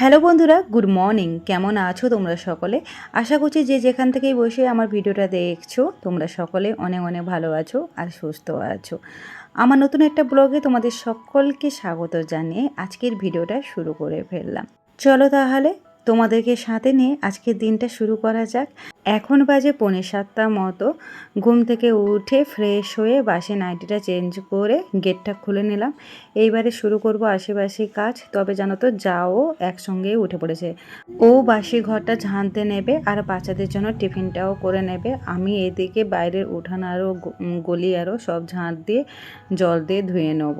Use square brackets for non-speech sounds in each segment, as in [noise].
Hello বন্ধুরা, good morning. কেমন আছো তোমরা সকলে? আশা করছি যে যেখান থেকেই বসে আমার ভিডিওটা দেখছ, তোমরা সকলে অনেক অনেক ভালো আছো আর সুস্থ আছো। আমার নতুন একটা ব্লগে তোমাদের সকলকে স্বাগত জানিয়ে আজকের ভিডিওটা শুরু করে ফেললাম। চলো তাহলে তোমাদেরকে সাথে নিয়ে আজকের দিনটা শুরু করা যাক। এখন বাজে পৌনে সাতটা মতো। ঘুম থেকে উঠে ফ্রেশ হয়ে বাসি নাইটিটা চেঞ্জ করে গেটটা খুলে নিলাম। এইবারে শুরু করব আশেপাশে কাজ। তবে জানো তো, যাও একসঙ্গেই উঠে পড়েছে। ও বাসি ঘরটা ঝাঁনতে নেবে আর বাচ্চাদের জন্য টিফিনটাও করে নেবে। আমি এদিকে বাইরের উঠান আরও গলি আরও সব ঝাঁট দিয়ে জল দিয়ে ধুয়ে নেব।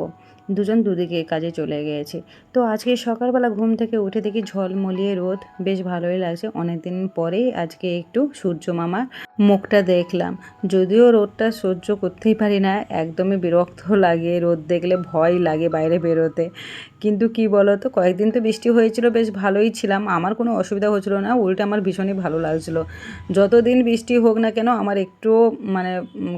দুজন দুদিকে কাজে চলে গিয়েছে। তো আজকে সকালবেলা ঘুম থেকে উঠে দেখি ঝলমলিয়ে রোদ। বেশ ভালোই লাগছে। অনেকদিন পরেই আজকে একটু সূর্য মামার মুখটা দেখলাম। যদিও রোদটা সহ্য করতেই পারি না, একদমই বিরক্ত লাগে। রোদ দেখলে ভয় লাগে বাইরে বেরোতে। কিন্তু কি বলো তো কয়েকদিন তো বৃষ্টি হয়েছিল, বেশ ভালোই ছিলাম। আমার কোনো অসুবিধা হচ্ছিল না, উল্টে আমার ভীষণই ভালো লাগছিল। যতদিন বৃষ্টি হোক না কেন, আমার একটু মানে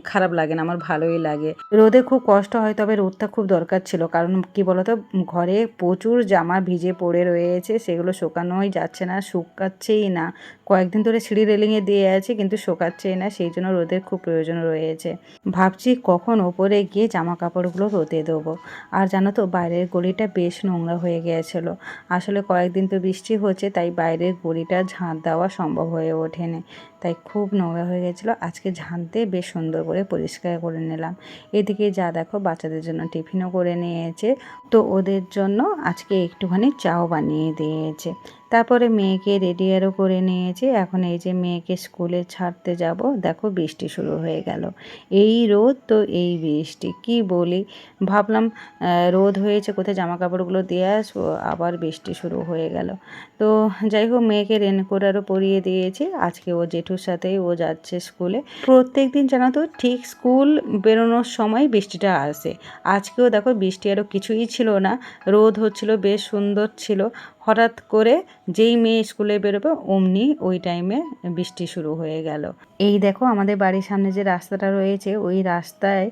খারাপ লাগে না, আমার ভালোই লাগে। রোদে খুব কষ্ট হয়, তবে রোদটা খুব দরকার ছিল। কারণ কি বলতো, ঘরে প্রচুর জামা ভিজে পড়ে রয়েছে, সেগুলো শুকানোই যাচ্ছে না, শুকাচ্ছেই না। কয়েকদিন ধরে সিঁড়ি রেলিংয়ে দিয়ে আছে, কিন্তু শোকাচ্ছে না, সেই জন্য রোদের খুব প্রয়োজন রয়েছে। ভাবছি কখন ওপরে গিয়ে জামা কাপড়গুলো রোদে দেবো। আর জানো তো, বাইরের গলিটা বেশ নোংরা হয়ে গিয়েছিল। আসলে কয়েকদিন তো বৃষ্টি হচ্ছে, তাই বাইরের গলিটা ঝাঁট দেওয়া সম্ভব হয়ে ওঠেনি। তাই খুব নোংরা হয়ে গেছিল আজকে ঝাঁট দিয়ে বেশ সুন্দর করে পরিষ্কার করে নিলাম। এদিকে যা দেখো, বাচ্চাদের জন্য টিফিনও করে নিয়েছে। তো ওদের জন্য আজকে একটুখানি চাও বানিয়ে দিয়েছে। তারপরে মেয়েকে রেডি আরও করে নিয়েছে। এখন এই যে মেয়েকে স্কুলে ছাড়তে যাব, দেখো বৃষ্টি শুরু হয়ে গেল। এই রোদ তো এই বৃষ্টি, কি বলি? ভাবলাম রোদ হয়েছে, কোথায় জামা কাপড়গুলো দিয়ে আসব, আবার বৃষ্টি শুরু হয়ে গেল। তো যাই হোক, মেয়েকে রেনকোট আরও পরিয়ে দিয়েছি। আজকে ও জেঠুর সাথেই ও যাচ্ছে স্কুলে। প্রত্যেক দিন জানো তো, ঠিক স্কুল বেরোনোর সময় বৃষ্টিটা আসে। আজকেও দেখো বৃষ্টি আরও কিছুই ছিল না। রোদ হচ্ছিল, বেশ সুন্দর ছিল। হঠাৎ করে যেই মেয়ে স্কুলে বেরোবে, অমনি ওই টাইমে বৃষ্টি শুরু হয়ে গেল। এই দেখো আমাদের বাড়ির সামনে যে রাস্তাটা রয়েছে, ওই রাস্তায়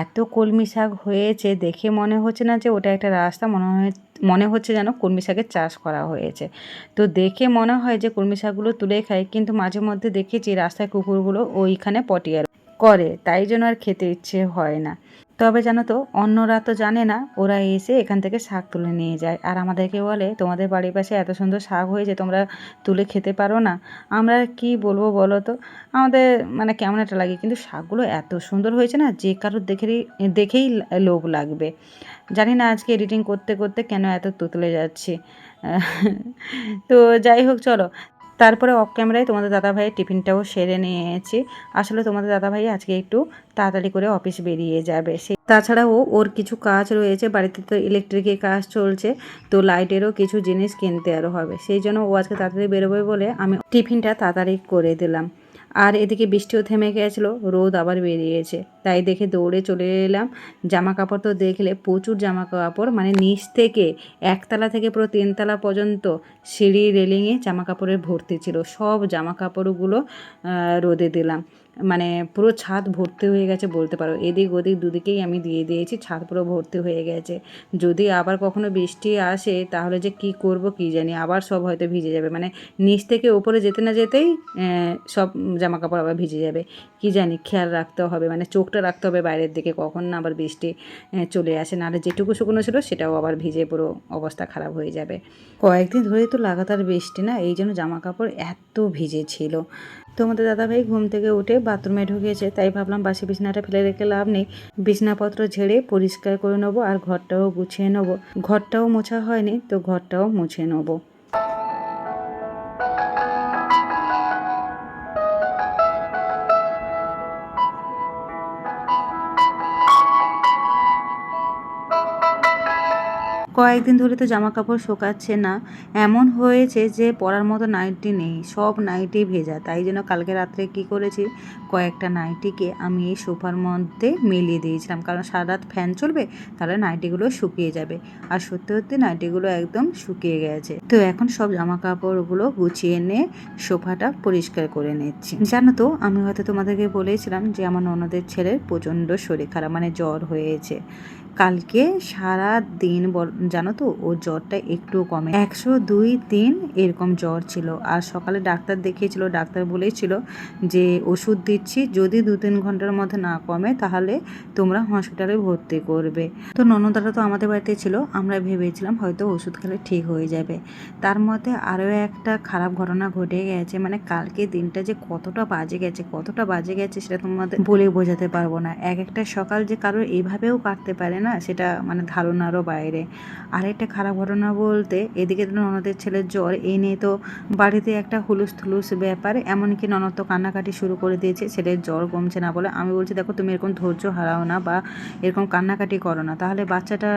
এত কলমি শাক হয়েছে, দেখে মনে হচ্ছে না যে ওটা একটা রাস্তা, মনে হয়, মনে হচ্ছে যেন কলমি শাকের চাষ করা হয়েছে। তো দেখে মনে হয় যে কলমি শাকগুলো তুলে খায়, কিন্তু মাঝে মধ্যে দেখেছি রাস্তায় কুকুরগুলো ওইখানে পটিয়ার করে, তাই জন্য আর খেতে ইচ্ছে হয় না। তবে জানো তো, অন্যরা তো জানে না, ওরা এসে এখান থেকে শাক তুলে নিয়ে যায়। আর আমাদেরকে বলে, তোমাদের বাড়ির পাশে এত সুন্দর শাক হয়েছে তোমরা তুলে খেতে পারো না। আমরা কি বলব বলো তো? আমাদের মানে কেমন একটা লাগে, কিন্তু শাকগুলো এত সুন্দর হয়েছে না, যে কারোর দেখেই দেখেই লোভ লাগবে। জানি না আজকে এডিটিং করতে করতে কেন এত তুতলে যাচ্ছি। [laughs] তো যাই হোক, চলো। তারপরে অফ ক্যামেরায় তোমাদের দাদা দাদাভাইয়ের টিফিনটাও সেরে নিয়েছি। আসলে তোমাদের দাদা ভাই আজকে একটু তাড়াতাড়ি করে অফিস বেরিয়ে যাবে। সে তাছাড়াও ওর কিছু কাজ রয়েছে, বাড়িতে তো ইলেকট্রিকের কাজ চলছে, তো লাইটেরও কিছু জিনিস কিনতে আরও হবে। সেই জন্য ও আজকে তাড়াতাড়ি বেরোবে বলে আমি টিফিনটা তাড়াতাড়ি করে দিলাম। আর এদিকে বৃষ্টিও থেমে গেছিল, রোদ আবার বেরিয়েছে। তাই দেখে দৌড়ে চলে এলাম। জামা কাপড় তো দেখলে প্রচুর জামা কাপড় মানে নিচ থেকে একতলা থেকে পুরো তিনতলা পর্যন্ত সিঁড়ি রেলিংয়ে জামা কাপড়ের ভর্তি ছিল। সব জামা কাপড়গুলো রোদে দিলাম। মানে পুরো ছাদ ভর্তি হয়ে গেছে বলতে পারো। এদিক ওদিক দুদিকেই আমি দিয়ে দিয়েছি, ছাদ পুরো ভর্তি হয়ে গেছে। যদি আবার কখনো বৃষ্টি আসে, তাহলে যে কি করব কি জানি, আবার সব হয়তো ভিজে যাবে। মানে নিচ থেকে ওপরে যেতে না যেতেই সব জামা কাপড় আবার ভিজে যাবে। কি জানি, খেয়াল রাখতে হবে। মানে চোখটা রাখতে হবে বাইরের দিকে, কখন না আবার বৃষ্টি চলে আসে। নাহলে যেটুকু শুকনো ছিল, সেটাও আবার ভিজে পুরো অবস্থা খারাপ হয়ে যাবে। কয়েকদিন ধরেই তো লাগাতার বৃষ্টি না? এই জন্য জামা কাপড় এত ভিজে ছিল। তোমাদের দাদাভাই ঘুম থেকে উঠে বাথরুমে ঢুকেছে, তাই ভাবলাম বাসি বিছনাটা ফেলে রেখে লাভ নেই। বিছনাপত্র ঝেড়ে পরিষ্কার করে নেব আর ঘরটাও গুছিয়ে নেব। ঘরটাও মোছা হয়নি, তো ঘরটাও মুছে নেব। কয়েকদিন ধরে তো জামা কাপড় শোকাচ্ছে না। এমন হয়েছে যে পরার মতো নাইটি নেই, সব নাইটি ভেজা। তাই জন্য কালকে রাত্রে কি করেছি, কয়েকটা নাইটিকে আমি এই সোফার মধ্যে মিলিয়ে দিয়েছিলাম। কারণ সারা রাত ফ্যান চলবে, তাহলে নাইটিগুলো শুকিয়ে যাবে। আর সত্যি সত্যি নাইটিগুলো একদম শুকিয়ে গেছে। তো এখন সব জামা কাপড়গুলো গুছিয়ে এনে সোফাটা পরিষ্কার করে নিচ্ছি। জানো তো, আমি হয়তো তোমাদেরকে বলেছিলাম যে আমার ননদের ছেলের প্রচণ্ড শরীর খারাপ মানে জ্বর হয়েছে। কালকে সারা দিন জানো তো, ওর জ্বরটা একটু কমে। একশো দুই তিন এরকম জ্বর ছিল। আর সকালে ডাক্তার দেখিয়েছিল, ডাক্তার বলেছিল যে ওষুধ দিচ্ছি, যদি দু তিন ঘণ্টার মধ্যে না কমে, তাহলে তোমরা হসপিটালে ভর্তি করবে। তো ননদারা তো আমাদের বাড়িতে ছিল, আমরা ভেবেছিলাম হয়তো ওষুধ খেলে ঠিক হয়ে যাবে। তার মধ্যে আরও একটা খারাপ ঘটনা ঘটে গেছে মানে কালকে দিনটা যে কতটা বাজে গেছে, কতটা বাজে গেছে সেটা তোমাদের বলে বোঝাতে পারব না। এক একটা সকাল যে কারোর এইভাবেও কাটতে পারে না, সেটা মানে ধারণারও বাইরে। আরেকটা খারাপ ঘটনা বলতে, এদিকে তো ননদের ছেলের জ্বর, এই নিয়ে তো বাড়িতে একটা হুলুস থুলুস ব্যাপার, এমনকি ননদ তো কান্নাকাটি শুরু করে দিয়েছে, ছেলের জ্বর কমছে না বলে। আমি বলছি, দেখো, তুমি এরকম ধৈর্য হারাও না বা এরকম কান্নাকাটি করো না, তাহলে বাচ্চাটা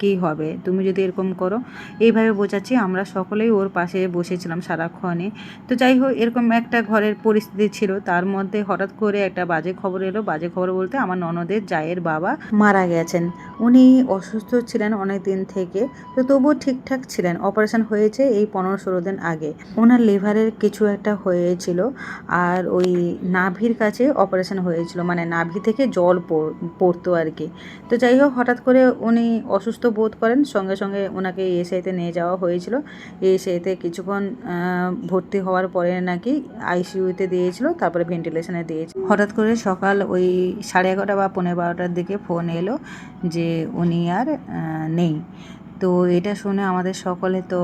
কী হবে? তুমি যদি এরকম করো। এইভাবে বোঝাচ্ছি, আমরা সকলেই ওর পাশে বসেছিলাম সারাক্ষণে তো যাই হোক, এরকম একটা ঘরের পরিস্থিতি ছিল, তার মধ্যে হঠাৎ করে একটা বাজে খবর এলো। বাজে খবর বলতে, আমার ননদের জায়ের বাবা মারা গেছেন। উনি অসুস্থ ছিলেন অনেক দিন থেকে, তো তবুও ঠিকঠাক ছিলেন। অপারেশন হয়েছে এই পনেরো ষোলো দিন আগে। ওনার লিভারের কিছু একটা হয়েছিল আর ওই নাভির কাছে অপারেশন হয়েছিল মানে নাভি থেকে জল পড়- পড়তো আর কি। তো যাই হোক, হঠাৎ করে উনি অসুস্থ বোধ করেন, সঙ্গে সঙ্গে ওনাকে এসআইতে নিয়ে যাওয়া হয়েছিল। এসআইতে কিছুক্ষণ ভর্তি হওয়ার পরে নাকি আইসিইউতে দিয়েছিল, তারপরে ভেন্টিলেশনে দিয়েছিল। হঠাৎ করে সকাল ওই সাড়ে এগারোটা বা পনেরো বারোটার দিকে ফোন এলো যে উনি আর নেই। তো এটা শুনে আমাদের সকলে তো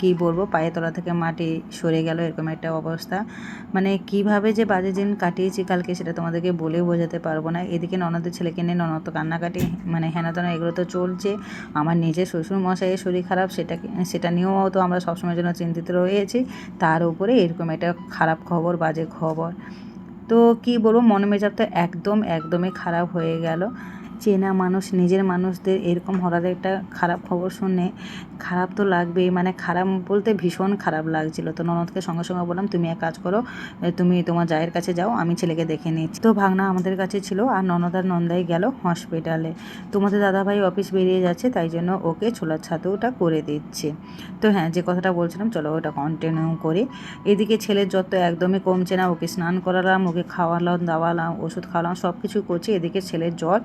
কি বলব পায়ের তলা থেকে মাটি সরে গেল, এরকম একটা অবস্থা। মানে কীভাবে যে বাজে দিন কাটিয়েছি কালকে সেটা তোমাদেরকে বলে বোঝাতে পারব না। এদিকে ননদের ছেলেকে নিয়ে ননদ তো কান্নাকাটি মানে হেনাতেনা এগুলো তো চলছে। আমার নিজের শ্বশুর মশাইয়ের শরীর খারাপ, সেটা সেটা নিয়েও তো আমরা সবসময়ের জন্য চিন্তিত রয়েছি। তার উপরে এরকম একটা খারাপ খবর, বাজে খবর। তো কি বলব, মন মেজাজ তো একদম, একদমই খারাপ হয়ে গেল। চেনা মানুষ, নিজের মানুষদের এরকম হঠাৎ একটা খারাপ খবর শুনে খারাপ তো লাগবেই মানে খারাপ বলতে ভীষণ খারাপ লাগছিল। তো ননদকে সঙ্গে সঙ্গে বললাম, তুমি এক কাজ করো তুমি তোমার জায়ের কাছে যাও, আমি ছেলেকে দেখে নিচ্ছি। তো ভাগনা আমাদের কাছে ছিল আর ননদ আর নন্দাই গেল হসপিটালে তোমাদের দাদাভাই অফিস বেরিয়ে যাচ্ছে, তাই জন্য ওকে ছোলার ছাতুটা করে দিচ্ছে। তো হ্যাঁ যে কথাটা বলছিলাম, চলো ওটা কন্টিনিউ করি। এদিকে ছেলের জ্বর তো একদমই কমছে না, ওকে স্নান করালাম, ওকে খাওয়ালাম, দাওয়ালাম, ওষুধ খাওয়ালাম সব কিছু করছি। এদিকে ছেলের জ্বর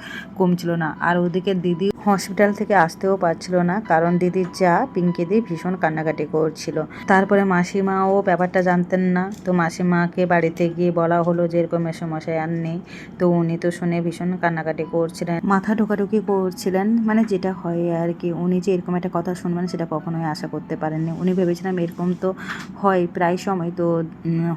কমছিল না। আর ওদিকে দিদি হসপিটাল থেকে আসতেও পারছিল না, কারণ দিদির যা পিঙ্কিদি ভীষণ কান্নাকাটি করছিল। তারপরে মাসিমাও ব্যাপারটা জানতেন না। তো মাসিমাকে বাড়িতে গিয়ে বলা হলো যে, এরকম মেসমশাই আর নেই। তো উনি তো শুনে ভীষণ কান্নাকাটি করছিলেন। মাথা ঢোকাঢুকি করছিলেন মানে যেটা হয় আর কি। উনি যে এরকম একটা কথা শুনবেন, সেটা কখনোই আশা করতে পারেননি। উনি ভেবেছিলাম এরকম তো হয়, প্রায় সময় তো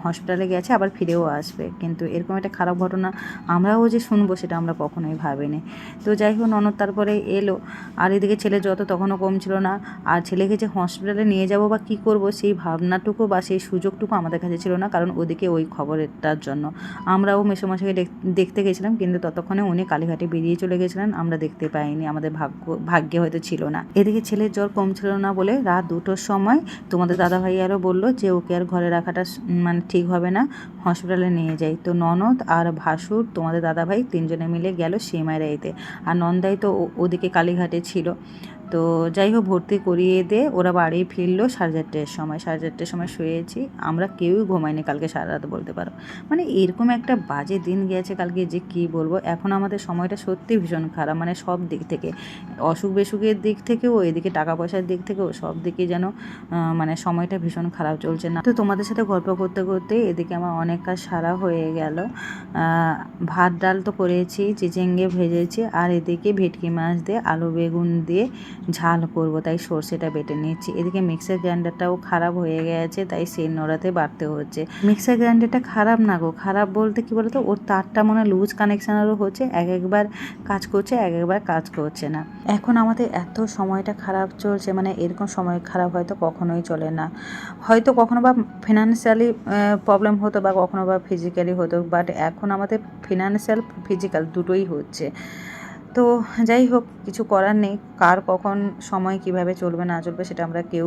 হসপিটালে গেছে, আবার ফিরেও আসবে। কিন্তু এরকম একটা খারাপ ঘটনা আমরাও যে শুনব, সেটা আমরা কখনোই ভাবিনি। তো যাই হোক, ননদ তারপরে এলো। আর এদিকে ছেলে যত তখনও কমছিল না। আর ছেলেকে যে হসপিটালে নিয়ে যাব বা কি করব, সেই ভাবনাটুকু বা সেই সুযোগটুকু আমাদের কাছে ছিল না, কারণ ওদিকে ওই খবরটার জন্য। আমরাও মেসোমশাইকে দেখ- দেখতে গেছিলাম, কিন্তু ততক্ষণে উনি কালীঘাটে বেরিয়ে চলে গেছিলেন, আমরা দেখতে পাইনি, আমাদের ভাগ্য, ভাগ্যে হয়তো ছিল না। এদিকে ছেলের জ্বর কমছিল না বলে রাত দুটোর সময় তোমাদের দাদা ভাই আরও বলল যে, ওকে আর ঘরে রাখাটা মানে ঠিক হবে না, হসপিটালে নিয়ে যাই। তো ননদ আর ভাসুর, তোমাদের দাদা ভাই তিনজনে মিলে গেল সিমাইরাইতে আর নন্দাই তো ও- ওদিকে কালীঘাটে ছিল। তো যাই হোক ভর্তি করিয়ে দিয়ে ওরা বাড়ি ফিরলো সাড়ে চারটের সময়, সাড়ে চারটের সময় শুয়েছি। আমরা কেউই ঘুমাইনি কালকে সারা রাত বলতে পারো। মানে এরকম একটা বাজে দিন গেছে কালকে যে কি বলব? এখন আমাদের সময়টা সত্যি ভীষণ খারাপ মানে সব দিক থেকে। অসুখ বিসুখের দিক থেকেও, এদিকে টাকা পয়সার দিক থেকেও সব দিকে যেন মানে সময়টা ভীষণ খারাপ চলছে না। তো তোমাদের সাথে গল্প করতে করতে এদিকে আমার অনেক কাজ সারা হয়ে গেল। ভাত, ডাল তো করেছি, চিচিঙ্গে ভেজেছি, আর এদিকে ভেটকি মাছ দিয়ে, আলু বেগুন দিয়ে ঝাল করব, তাই সর্ষেটা বেটে নিচ্ছি এদিকে মিক্সার গ্রাইন্ডারটাও খারাপ হয়ে গেছে, তাই সেই নোড়াতে বাড়তে হচ্ছে। মিক্সার গ্রাইন্ডারটা খারাপ না গো, খারাপ বলতে কি বলতো, ওর তারটা মনে হয় লুজ কানেকশানেরও হচ্ছে, এক একবার কাজ করছে, এক একবার কাজ করছে না। এখন আমাদের এত সময়টা খারাপ চলছে মানে এরকম সময় খারাপ হয়তো কখনোই চলে না। হয়তো কখনো বা ফিনান্সিয়ালি প্রবলেম হতো বা কখনো বা ফিজিক্যালি হতো বাট এখন আমাদের ফিনান্সিয়াল ফিজিক্যাল দুটোই হচ্ছে। তো যাই হোক, কিছু করার নেই। কার কখন সময় কীভাবে চলবে, না চলবে সেটা আমরা কেউ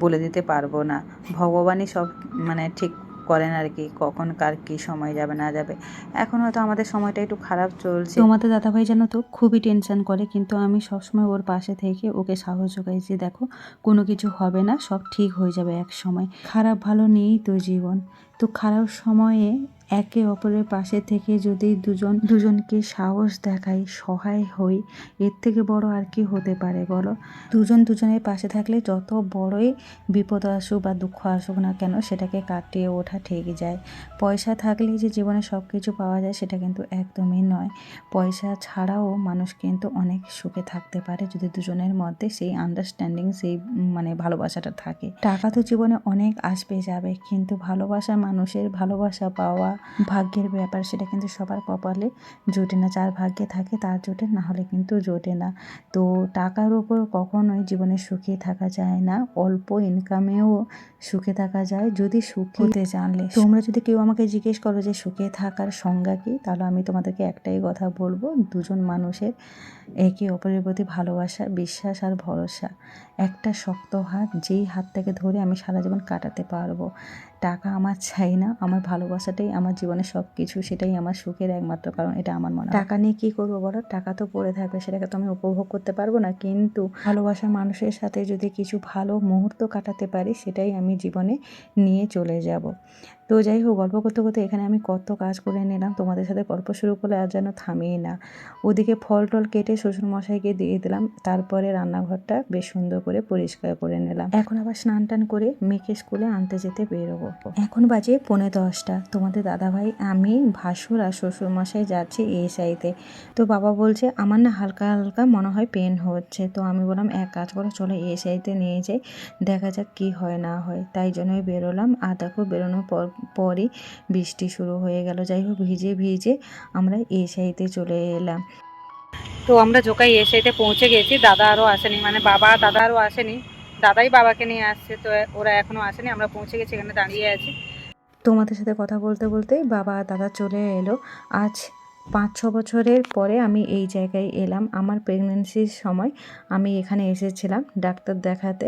বলে দিতে পারব না। ভগবানই সব মানে ঠিক করেন আর কি, কখন কার কি সময় যাবে, না যাবে। এখন হয়তো আমাদের সময়টা একটু খারাপ চলছে। তোমাদের দাদাভাই জানো তো খুবই টেনশন করে, কিন্তু আমি সবসময় ওর পাশে থেকে ওকে সাহস যোগাই যে দেখো, কোনো কিছু হবে না, সব ঠিক হয়ে যাবে এক সময়। খারাপ ভালো নিয়েই তো জীবন। তো খারাপ সময়ে একে অপরের পাশে থেকে যদি দুজন, দুজনকে সাহস দেখাই, সহায় হই, এর থেকে বড় আর কি হতে পারে বলো? দুজন, দুজনের পাশে থাকলে যত বড়ই বিপদ আসুক বা দুঃখ আসুক না কেন, সেটাকে কাটিয়ে ওঠা ঠিক যায়। পয়সা থাকলেই যে জীবনে সব কিছু পাওয়া যায়, সেটা কিন্তু একদমই নয়। পয়সা ছাড়াও মানুষ কিন্তু অনেক সুখে থাকতে পারে যদি দুজনের মধ্যে সেই আন্ডারস্ট্যান্ডিং সেই মানে ভালোবাসাটা থাকে। টাকা তো জীবনে অনেক আসবে, যাবে। কিন্তু ভালোবাসা মানুষের ভালোবাসা পাওয়া ভাগ্যের ব্যাপার সেটা কিন্তু সবার কপালে জোটে না। যার ভাগ্যে থাকে তার জোটে না হলে কিন্তু জোটে না। তো টাকার উপর কখনোই জীবনে সুখী থাকা যায় না। অল্প ইনকামেও সুখে থাকা যায়। যদি সুখী হতে জানলে তোমরা যদি কেউ আমাকে জিজ্ঞেস করো যে সুখে থাকার সংজ্ঞা কী তাহলে আমি তোমাদেরকে একটাই কথা বলব। দুজন মানুষের একে অপরের প্রতি ভালোবাসা বিশ্বাস আর ভরসা। একটা শক্ত হাত যেই হাতটাকে ধরে আমি সারা জীবন কাটাতে পারব। টাকা আমার চাই না, আমার ভালোবাসাটাই, আমার জীবনের সব কিছু সেটাই আমার সুখের একমাত্র কারণ, এটা আমার মনে টাকা নিয়ে কী করব বলো? টাকা তো পড়ে থাকবে, সেটাকে তো আমি উপভোগ করতে পারব না, কিন্তু ভালোবাসার মানুষের সাথে যদি কিছু ভালো মুহূর্ত কাটাতে পারি, সেটাই আমি জীবনে নিয়ে চলে যাব। তো যাই হোক গল্প করতে করতে এখানে আমি কত কাজ করে নিলাম। তোমাদের সাথে গল্প শুরু করলে আর যেন থামিয়ে না। ওদিকে ফল টল কেটে শ্বশুরমশাইকে দিয়ে দিলাম। তারপরে রান্নাঘরটা বেশ সুন্দর করে পরিষ্কার করে নিলাম। এখন আবার স্নান টান করে মেয়েকে স্কুলে আনতে যেতে বেরোবো। এখন বাজে পৌনে দশটা। তোমাদের দাদাভাই, আমি, ভাসুর আর শ্বশুরমশাই যাচ্ছি এসআইতে তো। বাবা বলছে, আমার না হালকা হালকা মনে হয় পেন হচ্ছে। তো আমি বললাম, এক কাজ করো, চলো এসআইতে নিয়ে যাই। দেখা যাক কি হয়, না হয়। তাই জন্যই বেরোলাম। আর দেখো, বেরোনোর পর পরই বৃষ্টি শুরু হয়ে গেল। যাই হোক ভিজে ভিজে আমরা এসআইতে চলে এলাম। তো আমরা জোকাই এসাইতে পৌঁছে গেছি। দাদা আরও আসেনি মানে বাবা দাদা আরও আসেনি। দাদাই বাবাকে নিয়ে আসছে তো ওরা এখনও আসেনি। আমরা পৌঁছে গেছি এখানে দাঁড়িয়ে আছি। তোমাদের সাথে কথা বলতে বলতে বাবা দাদা চলে এলো। আজ পাঁচ ছ বছরের পরে আমি এই জায়গায় এলাম। আমার প্রেগনেন্সির সময় আমি এখানে এসেছিলাম ডাক্তার দেখাতে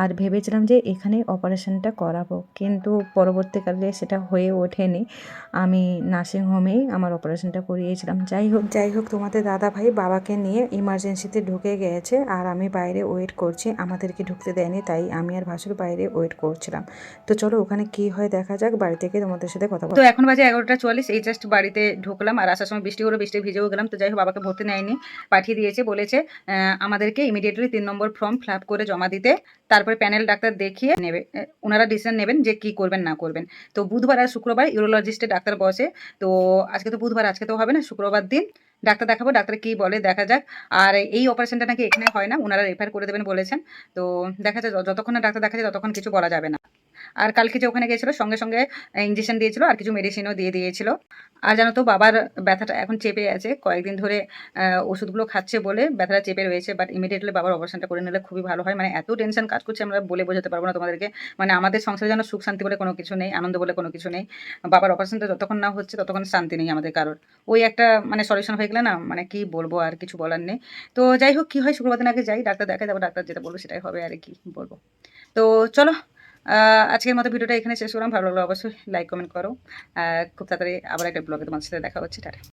আর ভেবেছিলাম যে এখানে অপারেশনটা করাবো। কিন্তু পরবর্তীকালে সেটা হয়ে ওঠেনি। আমি নার্সিংহোমেই আমার অপারেশনটা করিয়েছিলাম। যাই হোক যাই হোক, তোমাদের দাদা ভাই বাবাকে নিয়ে ইমার্জেন্সিতে ঢুকে গেছে আর আমি বাইরে ওয়েট করছি। আমাদেরকে ঢুকতে দেয়নি, তাই আমি আর ভাসুর বাইরে ওয়েট করছিলাম। তো চলো ওখানে কি হয় দেখা যাক, বাড়ি থেকে তোমাদের সাথে কথা তো এখন বাজে এগারোটা চুয়াল্লিশ, এই জাস্ট বাড়িতে ঢুকলাম আর আসার সময় বৃষ্টি হলো, বৃষ্টি ভিজেও গেলাম। তো যাই হোক, বাবাকে ভর্তি নেয়নি, পাঠিয়ে দিয়েছে, বলেছে আমাদেরকে ইমিডিয়েটলি তিন নম্বর ফর্ম ফিল করে জমা দিতে। তারপরে প্যানেল ডাক্তার দেখিয়ে নেবে ওনারা ডিসিশন নেবেন যে কি করবেন, না করবেন। তো বুধবার আর শুক্রবার ইউরোলজিস্টে ডাক্তার বসে। তো আজকে তো বুধবার, আজকে তো হবে না, শুক্রবার দিন। ডাক্তার দেখাবো, ডাক্তার কি বলে, দেখা যাক। আর এই অপারেশনটা নাকি এখানে হয় না ওনারা রেফার করে দেবেন বলেছেন। তো দেখা যাক, যতক্ষণ না ডাক্তার দেখা যায় ততক্ষণ কিছু বলা যাবে না। আর কালকে যে ওখানে গেছিল সঙ্গে সঙ্গে ইঞ্জেকশন দিয়েছিল আর কিছু মেডিসিনও দিয়ে দিয়েছিল। আর জানো তো, বাবার ব্যথাটা এখন চেপে আছে। কয়েকদিন ধরে ওষুধগুলো খাচ্ছে বলে ব্যথাটা চেপে রয়েছে বাট ইমিডিয়েটলি বাবার অপারেশনটা করে নিলে খুবই ভালো হয়। মানে এত টেনশন কাজ করছে আমরা বলে বোঝাতে পারব না তোমাদেরকে। মানে আমাদের সংসারে যেন সুখ শান্তি বলে কোনো কিছু নেই, আনন্দ বলে কোনো কিছু নেই। বাবার অপারেশনটা যতক্ষণ না হচ্ছে, ততক্ষণ শান্তি নেই আমাদের কারোর। ওই একটা মানে সলিউশন হয়ে গেলে না মানে কি বলব আর কিছু বলার নেই। তো যাই হোক, কি হয় শুক্রবার দিন আগে যাই, ডাক্তার দেখা যাব ডাক্তার যেটা বলব সেটাই হবে আর কি বলব। তো চলো আজকের মতো ভিডিওটা এখানে শেষ করলাম। ভালো লাগল অবশ্যই লাইক কমেন্ট করো। খুব তাড়াতাড়ি আবার একটা ব্লগে তোমার সাথে দেখা হচ্ছে। টাটা।